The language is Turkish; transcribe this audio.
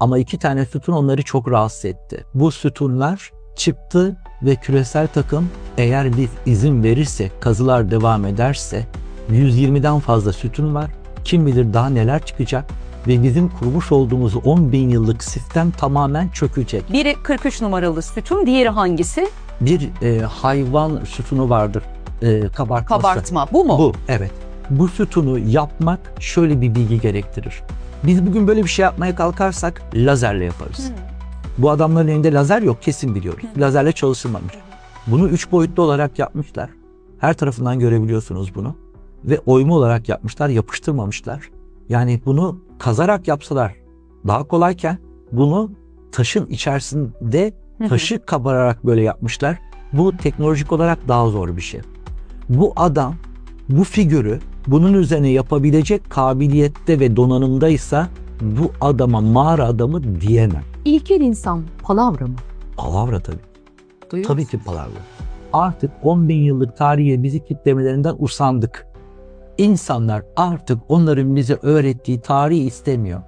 Ama iki tane sütun onları çok rahatsız etti. Bu sütunlar çıktı ve küresel takım eğer biz izin verirsek, kazılar devam ederse 120'den fazla sütun var. Kim bilir daha neler çıkacak ve bizim kurmuş olduğumuz 10 bin yıllık sistem tamamen çökecek. Biri 43 numaralı sütun, diğeri hangisi? Bir e, hayvan sütunu vardır e, kabartması. Kabartma. Bu mu? Bu evet. Bu sütunu yapmak şöyle bir bilgi gerektirir. Biz bugün böyle bir şey yapmaya kalkarsak lazerle yaparız. Bu adamların elinde lazer yok kesin biliyoruz. Lazerle çalışılmamış. Bunu üç boyutlu olarak yapmışlar. Her tarafından görebiliyorsunuz bunu. Ve oyma olarak yapmışlar, yapıştırmamışlar. Yani bunu kazarak yapsalar daha kolayken bunu taşın içerisinde Hı hı. taşı kabararak böyle yapmışlar. Bu teknolojik olarak daha zor bir şey. Bu adam bu figürü bunun üzerine yapabilecek kabiliyette ve donanımdaysa bu adama mağara adamı diyemem. İlkel insan palavra mı? Palavra tabii. Duyuyor Tabii musun? ki palavra. Artık 10 bin yıllık tarihe bizi kitlemelerinden usandık. İnsanlar artık onların bize öğrettiği tarihi istemiyor.